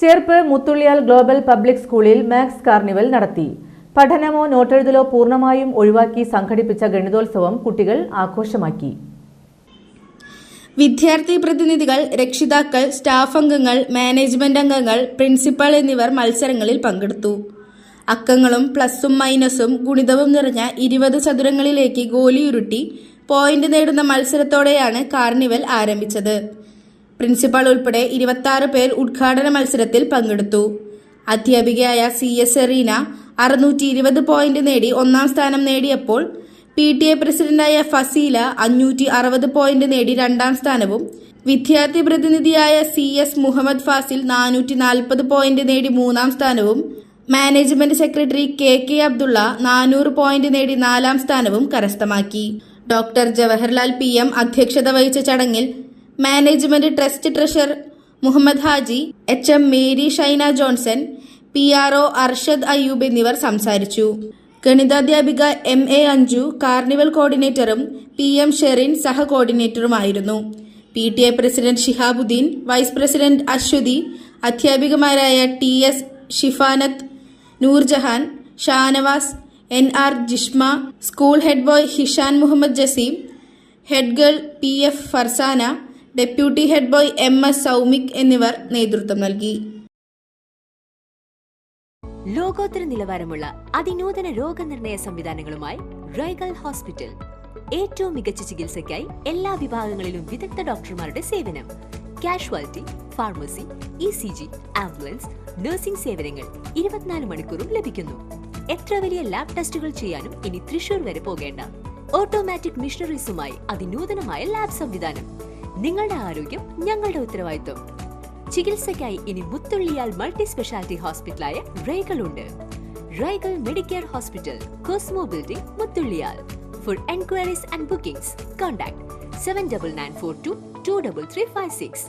Cherpu Muthullyal global public സ്കൂളിൽ maths carnival നടത്തി. പഠനമോ നോട്ടെഴുതലോ പൂർണമായും ഒഴിവാക്കി സംഘടിപ്പിച്ച ഗണിതോത്സവം കുട്ടികൾ ആഘോഷമാക്കി. വിദ്യാർത്ഥി പ്രതിനിധികൾ രക്ഷിതാക്കൾ സ്റ്റാഫ് അംഗങ്ങൾ മാനേജ്മെന്റ് അംഗങ്ങൾ പ്രിൻസിപ്പൽ എന്നിവർ മത്സരങ്ങളിൽ പങ്കെടുത്തു. അക്കങ്ങളും പ്ലസും മൈനസും ഗുണിതവും നിറഞ്ഞ ഇരുപത് ചതുരങ്ങളിലേക്ക് ഗോലിയുരുട്ടി പോയിന്റ് നേടുന്ന മത്സരത്തോടെയാണ് കാർണിവൽ ആരംഭിച്ചത്. പ്രിൻസിപ്പൽ ഉൾപ്പെടെ ഇരുപത്തി പേർ ഉദ്ഘാടന മത്സരത്തിൽ പങ്കെടുത്തു. അധ്യാപികയായ സി എസ് എറീന അറുന്നൂറ്റി ഇരുപത് പോയിന്റ് നേടി ഒന്നാം സ്ഥാനം നേടിയപ്പോൾ പി ടി എ പ്രസിഡന്റായ ഫസീല അഞ്ഞൂറ്റി അറുപത് പോയിന്റ് നേടി രണ്ടാം സ്ഥാനവും വിദ്യാർത്ഥി പ്രതിനിധിയായ സി എസ് മുഹമ്മദ് ഫാസിൽ നാനൂറ്റി നാൽപ്പത് പോയിന്റ് നേടി മൂന്നാം സ്ഥാനവും management secretary K K Abdulla നാനൂറ് പോയിന്റ് നേടി നാലാം സ്ഥാനവും കരസ്ഥമാക്കി. ഡോക്ടർ ജവഹർലാൽ പി എം അധ്യക്ഷത വഹിച്ച ചടങ്ങിൽ management trust treasurer Muhammed Haji H M Mary Shaina Johnson P R O Arshad Ayyub എന്നിവർ സംസാരിച്ചു. ഗണിതാധ്യാപിക എം എ അഞ്ജു കാർണിവൽ കോർഡിനേറ്ററും പി എം ഷെറിൻ സഹ കോർഡിനേറ്ററുമായിരുന്നു. P T A president Shihabuddin vice president Aswathi അധ്യാപികമാരായ T S Shifanath Noorjahan Shanavas N R Jishma school head boy Hishan Muhammed Jaseem head girl P F Farsana deputy head boy M S Saumik എന്നിവർ നേതൃത്വം നൽകി. ലോകോത്തര നിലവാരമുള്ള അതിനൂതന രോഗനിർണയ സംവിധാനങ്ങളുമായി റൈഗൽ hospital. ഏറ്റവും മികച്ച ചികിത്സയ്ക്കായി എല്ലാ വിഭാഗങ്ങളിലും വിദഗ്ധ ഡോക്ടർമാരുടെ സേവനം. Casualty pharmacy E C G ambulance nursing സേവനങ്ങൾ ഇരുപത്തിനാല് മണിക്കൂറും ലഭിക്കുന്നു. എത്ര വലിയ ലാബ് ടെസ്റ്റുകൾ ചെയ്യാനും ഇനി തൃശൂർ വരെ പോകേണ്ട. ഓട്ടോമാറ്റിക് മിഷണറീസുമായി അതിനൂതനമായ ലാബ് സംവിധാനം. നിങ്ങളുടെ ആരോഗ്യം ഞങ്ങളുടെ ഉത്തരവാദിത്വം. ചികിത്സയ്ക്കായി ഇനി മുത്തുള്ളിയാൽ മൾട്ടി സ്പെഷ്യാലിറ്റി ഹോസ്പിറ്റലായ റൈഗൾ ഉണ്ട് റൈഗൾ Medicare hospital Cosmo building Muthullyal. For enquiries and bookings contact seven double nine four two two double three five six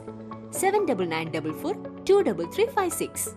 seven double nine double four two double three five six